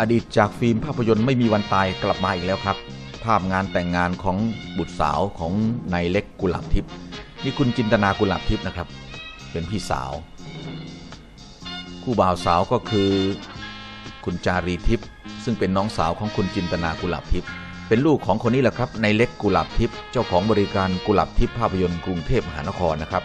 อดีตจากฟิล์มภาพยนตร์ไม่มีวันตายกลับมาอีกแล้วครับ ภาพงานแต่งงานของบุตรสาวของนายเล็กกุหลาบทิพย์นี่คุณจินตนากุหลาบทิพย์นะครับ เป็นพี่สาว คู่บ่าวสาวก็คือ คุณจารีทิพย์ซึ่งเป็นน้องสาวของคุณจินตนากุหลาบทิพย์เป็นลูกของคนนี้แหละครับนายเล็กกุหลาบทิพย์เจ้าของบริการกุหลาบทิพย์ภาพยนตร์กรุงเทพมหานครนะครับ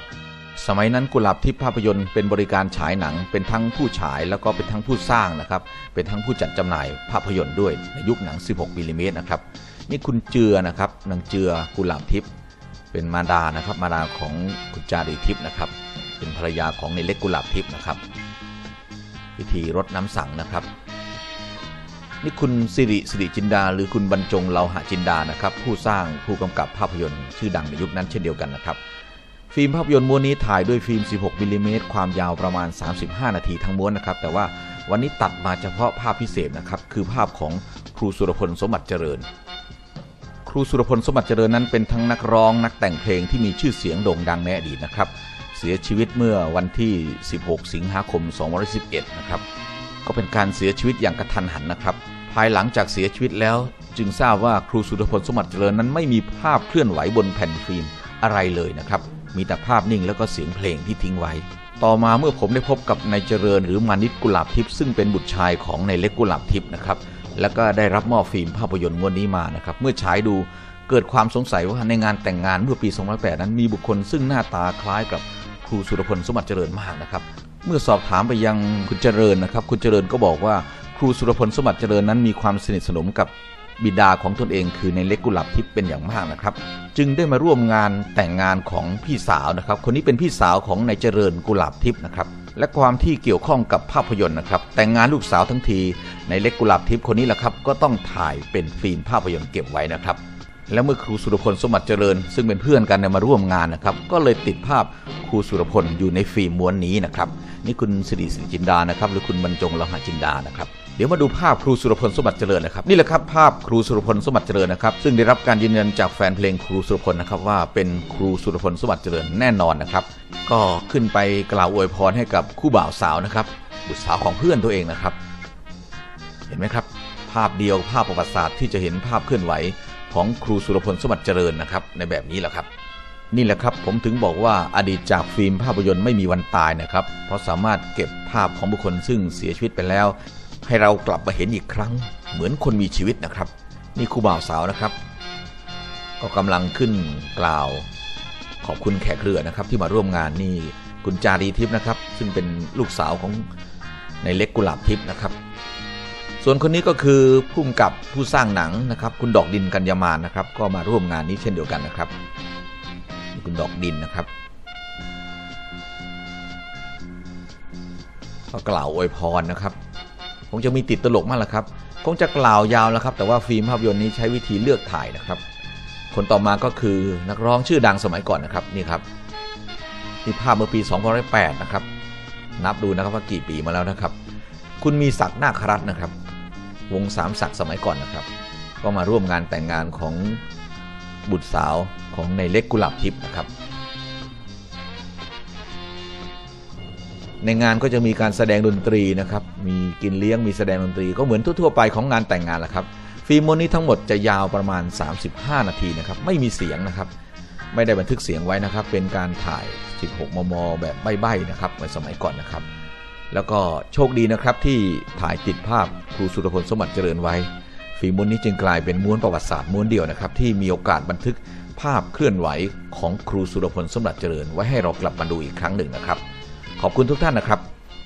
สมัยนั้นกุหลาบทิพย์ภาพยนตร์เป็นบริการฉายหนัง เป็นทั้งผู้ฉายแล้วก็เป็นทั้งผู้สร้างนะครับ เป็นทั้งผู้จัดจำหน่ายภาพยนตร์ด้วยในยุคหนัง 16มิลลิเมตรนะครับ นี่คุณเจือนะครับนางเจือกุหลาบทิพย์เป็นมารดานะครับมารดาของคุณจารีทิพย์นะครับ เป็นภรรยาของในเล็กกุหลาบทิพย์นะครับพิธีรดน้ำสังนะครับ นี่คุณสิริสิริจินดา หรือคุณบรรจงเลาหะจินดานะครับ ผู้สร้างผู้กำกับภาพยนตร์ชื่อดังในยุคนั้นเช่นเดียวกันนะครับ ฟิล์มภาพยนตร์ม้วนนี้ถ่ายด้วยฟิล์ม 16มิลลิเมตรความยาวประมาณ 35 นาทีทั้งม้วนนะครับ แต่ว่าวันนี้ตัดมาเฉพาะภาพพิเศษนะครับ คือภาพของครูสุรพลสมบัติเจริญ ครูสุรพลสมบัติเจริญนั้นเป็นทั้งนักร้องนักแต่งเพลงที่มีชื่อเสียงโด่งดังในอดีตนะครับ เสียชีวิตเมื่อวันที่ 16 สิงหาคม 2511 นะครับ ก็เป็นการเสียชีวิตอย่างกระทันหันนะครับ ภายหลังจากเสียชีวิตแล้ว จึงทราบว่าครูสุรพลสมบัติเจริญนั้นไม่มีภาพเคลื่อนไหวบนแผ่นฟิล์มอะไรเลยนะครับ มีแต่ภาพนิ่งแล้วก็เสียงเพลงที่ทิ้งไว้ ต่อมาเมื่อผมได้พบกับนายเจริญหรือมานิตกุหลาบทิพย์ซึ่งเป็นบุตรชายของนายเล็กกุหลาบทิพย์นะครับแล้วก็ได้รับมอบฟิล์มภาพยนตร์งวดนี้มานะครับเมื่อฉายดูเกิดความสงสัยว่าในงานแต่งงานเมื่อปี 2008 นั้นมีบุคคลซึ่งหน้าตาคล้ายกับครูสุรพลสมบัติเจริญมากนะครับ เมื่อสอบถามไปยังคุณเจริญนะครับ คุณเจริญก็บอกว่าครูสุรพลสมบัติเจริญนั้นมีความสนิทสนมกับ บิดาของตนเองคือในเล็กกุหลาบทิพย์เป็นอย่างมากนะครับ จึงได้มาร่วมงานแต่งงานของพี่สาวนะครับ คนนี้เป็นพี่สาวของนายเจริญกุหลาบทิพย์นะครับและความที่เกี่ยวข้องกับภาพยนตร์นะครับ แต่งงานลูกสาวทั้งทีในเล็กกุหลาบทิพย์คนนี้แหละครับ ก็ต้องถ่ายเป็นฟิล์มภาพยนตร์เก็บไว้นะครับแล้วเมื่อครูสุรพลสมบัติเจริญ ซึ่งเป็นเพื่อนกันเนี่มาร่วมงานนะครับ ก็เลยติดภาพครูสุรพลอยู่ในฟิล์มม้วนนี้นะครับ นี่คุณสิริสิริจินดานะครับ หรือคุณบรรจงละหะจินดานะครับ เดี๋ยวมาดูภาพครูสุรพลสมบัติเจริญนะครับนี่แหละครับภาพครูสุรพลสมบัติเจริญนะครับซึ่งได้รับการยืนยันจากแฟนเพลงครูสุรพลนะครับว่าเป็นครูสุรพลสมบัติเจริญแน่นอนนะครับ ก็ขึ้นไปกล่าวอวยพรให้กับคู่บ่าวสาวนะครับบุตรสาวของเพื่อนตัวเองนะครับ เห็นไหมครับ ภาพเดียวภาพประวัติศาสตร์ที่จะเห็นภาพเคลื่อนไหวของครูสุรพลสมบัติเจริญนะครับในแบบนี้แหละครับนี่แหละครับผมถึงบอกว่าอดีตจากฟิล์มภาพยนตร์ไม่มีวันตายนะครับ เพราะสามารถเก็บภาพของบุคคลซึ่งเสียชีวิตไปแล้ว ให้เรากลับมาเห็นอีกครั้ง เหมือนคนมีชีวิตนะครับ นี่ครูบ่าวสาวนะครับ ก็กำลังขึ้นกล่าว ขอบคุณแขกเรือนะครับ ที่มาร่วมงานนี่คุณจารีทิพย์นะครับ ซึ่งเป็นลูกสาวของในเล็กกุหลาบทิพย์นะครับ ส่วนคนนี้ก็คือผู้กำกับผู้สร้างหนังนะครับ คุณดอกดินกัญญามานนะครับ ก็มาร่วมงานนี้เช่นเดียวกันนะครับนี่คุณดอกดินนะครับก็กล่าวอวยพรนะครับ คงจะมีติดตลกมากแหละครับ คงจะกล่าวยาวแล้วครับ แต่ว่าฟิล์มภาพยนตร์นี้ใช้วิธีเลือกถ่ายนะครับ คนต่อมาก็คือนักร้องชื่อดังสมัยก่อนนะครับนี่ครับนี่ภาพเมื่อปี2008นะครับ นับดูนะครับว่ากี่ปีมาแล้วนะครับ คุณมีศักดิ์นาครัตนะครับ วงสามศักดิ์สมัยก่อนนะครับ ก็มาร่วมงานแต่งงานของบุตรสาวของในเล็กกุหลาบทิพย์นะครับ ในงานก็จะมีการแสดงดนตรีนะครับ มีกินเลี้ยง มีแสดงดนตรี ก็เหมือนทั่วๆไปของงานแต่งงานแหละครับ ฟิล์มม้วนนี้ทั้งหมดจะยาวประมาณ 35 นาทีนะครับ ไม่มีเสียงนะครับ ไม่ได้บันทึกเสียงไว้นะครับ เป็นการถ่าย 16 มม แบบใบ้ๆนะครับในสมัยก่อนนะครับ แล้วก็โชคดีนะครับที่ถ่ายติดภาพครูสุรพลสมบัติเจริญไว้ฝีม้วนนี้จึงกลายเป็นม้วนประวัติศาสตร์ม้วนเดียวนะครับที่มีโอกาสบันทึกภาพเคลื่อนไหวของครูสุรพลสมบัติเจริญ ไว้ให้เรากลับมาดูอีกครั้งหนึ่งนะครับ ขอบคุณทุกท่านนะครับ